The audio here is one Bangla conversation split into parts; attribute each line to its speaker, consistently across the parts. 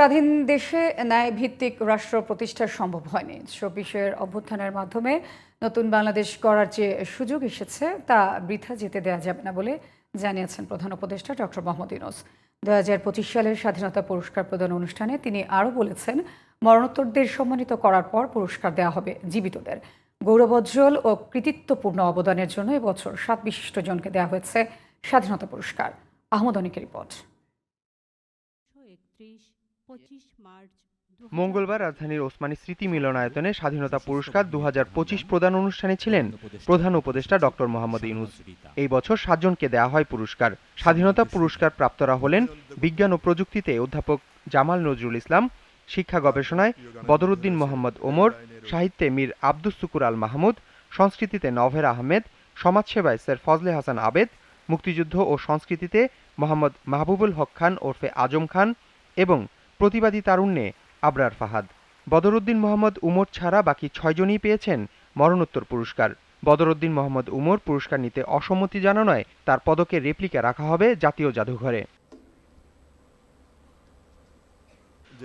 Speaker 1: স্বাধীন দেশে ন্যায় ভিত্তিক রাষ্ট্র প্রতিষ্ঠা সম্ভব হয়নি। চব্বিশের অভ্যুত্থানের মাধ্যমে নতুন বাংলাদেশ করার যে সুযোগ এসেছে, তা বৃথা যেতে দেওয়া যাবে না বলে জানিয়েছেন প্রধান উপদেষ্টা ডক্টর মোহাম্মদ ইউনুস। দু হাজার পঁচিশ সালের স্বাধীনতা পুরস্কার প্রদান অনুষ্ঠানে তিনি আরও বলেছেন, মরণোত্তরদের সম্মানিত করার পর পুরস্কার দেওয়া হবে জীবিতদের। গৌরবজ্জ্বল ও কৃতিত্বপূর্ণ অবদানের জন্য এবছর সাত বিশিষ্ট জনকে দেওয়া হয়েছে স্বাধীনতা পুরস্কার। আহমদ অনিকের রিপোর্ট।
Speaker 2: পঁচিশ মার্চ
Speaker 3: মঙ্গলবার রাজধানীর ওসমানী স্মৃতি মিলনায়তনে স্বাধীনতা পুরস্কার দু হাজার পঁচিশ প্রদান অনুষ্ঠানে ছিলেন প্রধান উপদেষ্টা ডক্টর মোহাম্মদ ইউনুস। এই বছর সাতজনকে দেওয়া হয় পুরস্কার। স্বাধীনতা পুরস্কার প্রাপ্তরা হলেন বিজ্ঞান ও প্রযুক্তিতে অধ্যাপক জামাল নজরুল ইসলাম শিক্ষা গবেষণায় বদরুদ্দিন মোহাম্মদ ওমর সাহিত্যে মীর আব্দুস সুকুর আল মাহমুদ সংস্কৃতিতে নভের আহমেদ সমাজসেবায় স্যার ফজলে হাসান আবেদ মুক্তিযুদ্ধ ও সংস্কৃতিতে মোহাম্মদ মাহবুবুল হক খান ওরফে আজম খান এবং প্রতিবাদী তারুণ্যে আবরার ফাহাদ। বদরুদ্দিন মোহাম্মদ উমর ছাড়া বাকি ছয়জনই পেয়েছেন মরণোত্তর পুরস্কার। বদরুদ্দিন মোহাম্মদ উমর পুরস্কার নিতে অসম্মতি জানানোয় তার পদকের রেপ্লিকা রাখা হবে জাতীয় জাদুঘরে।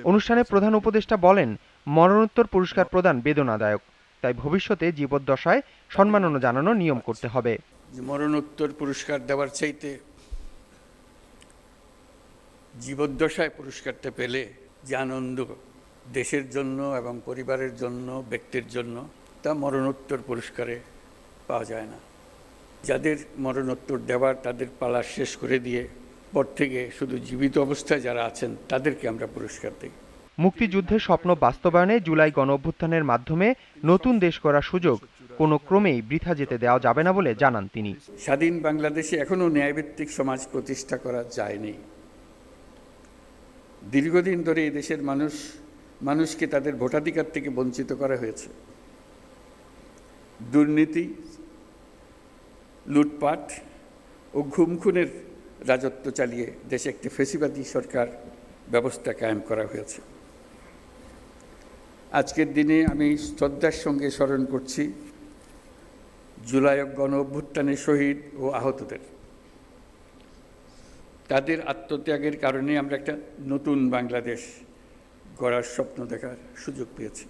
Speaker 3: অনুষ্ঠানে প্রধান উপদেষ্টা বলেন, মরণোত্তর পুরস্কার প্রদান বেদনাদায়ক, তাই ভবিষ্যতে জীবদ্দশায় সম্মাননা জানানো নিয়ম করতে হবে।
Speaker 4: মরণোত্তর পুরস্কার দেওয়ার চাইতে জীবদ্দশায় পুরস্কারটা পেলে যে আনন্দ দেশের জন্য এবং পরিবারের জন্য ব্যক্তির জন্য তা মরণোত্তর পুরস্কারে পাওয়া যায় না। যাদের মরণোত্তর দেওয়ার তাদের পালা শেষ করে দিয়ে পর থেকে শুধু জীবিত অবস্থায় যারা আছেন তাদেরকে আমরা পুরস্কার দিই।
Speaker 3: মুক্তিযুদ্ধের স্বপ্ন বাস্তবায়নে জুলাই গণ অভ্যুত্থানের মাধ্যমে নতুন দেশ করার সুযোগ কোনো ক্রমেই বৃথা যেতে দেওয়া যাবে না বলে জানান তিনি।
Speaker 4: স্বাধীন বাংলাদেশে এখনও ন্যায়ভিত্তিক সমাজ প্রতিষ্ঠা করা যায়নি। দীর্ঘদিন ধরে এই দেশের মানুষ, মানুষকে তাদের ভোটাধিকার থেকে বঞ্চিত করা হয়েছে। দুর্নীতি, লুটপাট ও ঘুমখুনের রাজত্ব চালিয়ে দেশে একটি ফেসিবাদী সরকার ব্যবস্থা কায়েম করা হয়েছে। আজকের দিনে আমি শ্রদ্ধার সঙ্গে স্মরণ করছি জুলাই গণ অভ্যুত্থানের শহীদ ও আহতদের। তাদের আত্মত্যাগের কারণে আমরা একটা নতুন বাংলাদেশ গড়ার স্বপ্ন দেখার সুযোগ পেয়েছি।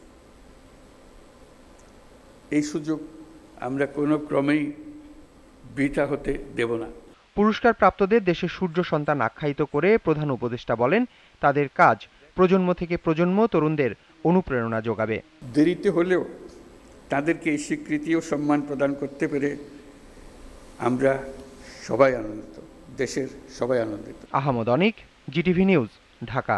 Speaker 4: এই সুযোগ আমরা কোনো ক্রমেই বৃথা হতে দেব না।
Speaker 3: পুরস্কার প্রাপ্তদের দেশের সূর্য সন্তান আখ্যায়িত করে প্রধান উপদেষ্টা বলেন তাদের কাজ প্রজন্ম থেকে প্রজন্ম তরুণদের অনুপ্রেরণা যোগাবে।
Speaker 4: দেরিতে হলেও তাদেরকে এই স্বীকৃতি ও সম্মান প্রদান করতে পেরে আমরা সবাই আনন্দিত। দেশের সবাই আনন্দিত।
Speaker 3: Ahmed Anik GTV news Dhaka.